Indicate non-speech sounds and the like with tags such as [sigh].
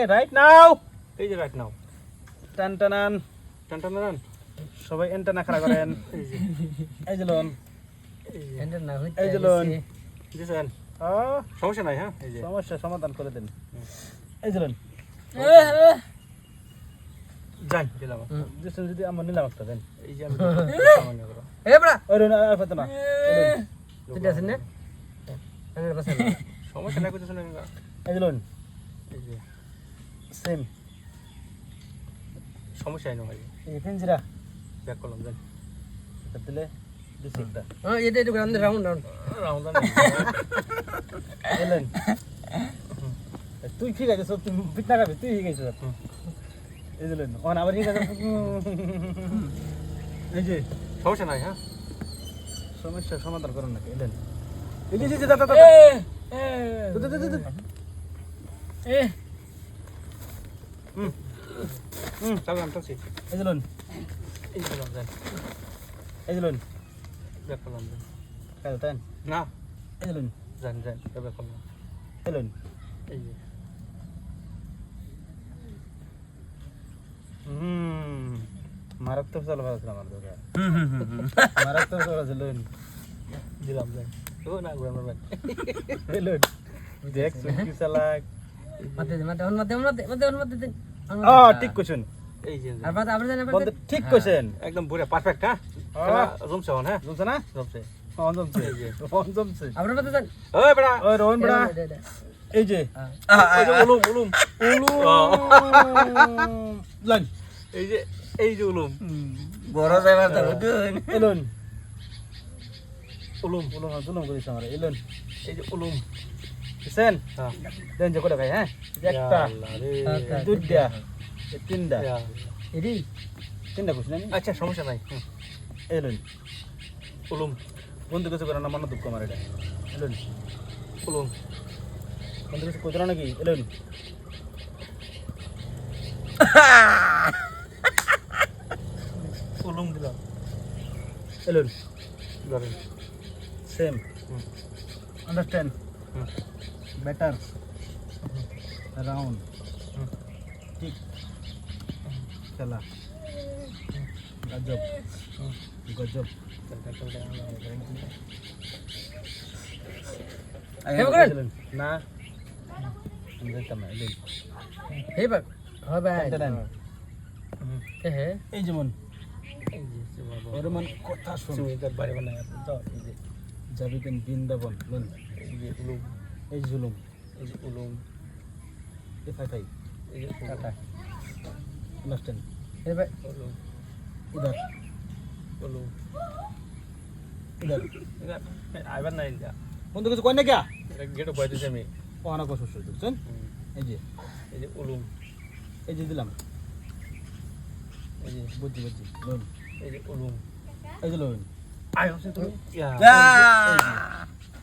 Okay right now এই যে right now টান টানান টান টান টান সবাই এন্টানা খাড়া করেন। [laughs] এই যে। লোন এই যে। এন্টার না হইতে এই যে লোন দিছেন ও সমস্যা নাই হ্যাঁ? এই যে। সমস্যা সমাধান করে দেন। এই যে লোন যাই দিলাম। দিছেন যদি আমার নিলাম একটা দেন। এই যে আমি এ। বড়া। ওই লোন আর পেতো না। তুই আছিস না? সমস্যা নাই করতেছ না এই যে লোন এই যে। সেম সমস্যা নাই ভাই? এই পিঞ্জিরা ব্যাক করলাম যাই এটা দিলে দিছি একটা হ্যাঁ এটা একটু রাউন্ড রাউন্ড রাউন্ড রাউন্ড এই লোন তুই ঠিক আছে সব তুই পিটনা খাবি তুই ঠিক আছে এই লোন ওখানে আবার ঠিক আছে। এই যে। সমস্যা নাই হ্যাঁ? সমস্যার সমাধান করুন নাকি এলেন এই যে, এই যে, যা, যা, যা, দে। হুম চালাম টানছি এই যে এই যে দিলাম এই যে লোন। ব্যাক করলাম যাই না এই যে যান যান এই হুম, মারাত্মক চাল ভালো ছিল আমার দাদা। মারাত্মক চাল। দিলাম ও না ঘুরে দেখ, চুটকি চালাক। মাতে দে মাতে মাতে মাতে মাতে মাতে দে আ, ঠিক কইছেন। এই যে আর বাদ আবার জানা বন্ধু, ঠিক কইছেন। একদম বুড়া পারফেক্ট হ্যাঁ। জমছে হন হ্যাঁ জমছে না? জমছে জমছে। এই যে। জমছে। আবার মাতে দেন ওই বড়া ওই রোহন বড়া, এই যে। ওই যে উলুম উলুম লোন। [laughs] এই যে এই যে উলুম বড় যাইবার তো গুড এই লোন। উলুম উলুম, জুলুম করিস আমারে। এই লোন। এই যে উলুম দিছেন? হ্যাঁ দেন যে কটা ভাই, হ্যাঁ? একটা। দুইটা, তিনটা। এডি তিনটা কইছি না? আচ্ছা সমস্যা নাই হুম, এই লোন। উলুম বন্ধু কিছু করে না মনে দুঃখ আমার এটা এলুন উলুম বন্ধু কিছু কইতো নাকি এলুন উলুম দিলাম এলুন ধরেন same hmm, understand hmm, better round hmm. ঠিক খেলা গজব হুম। গজব হেব করেন এলুন না আমি দেখতাম না এলুন হে বাক হবে দেন হুম, এ হে এই যেমন এই যে সে বাবা। ওর মান কথা শুন সুমিতার বাড়ি বানায় এই যে যাবি কেন বৃন্দাবন এই যে উলুম। এই জুলুম এই যে উলুম। এ ফাই এই যে টাটা। আন্ডারস্ট্যান্ড হে বাক উলুম। ইধার উলুম। ইধার আইবার নাই যা। বন্ধু কিছু কয় না কে? গেটও বয় আমি। ওখানে কষ্ট বুঝছেন? এই যে। এই যে উলুম। এই যে দিলাম। এই যে বুঝছি বুঝছি লোন এই যে উলুম এই যে লোন আয় হচ্ছে তুমি ইয়া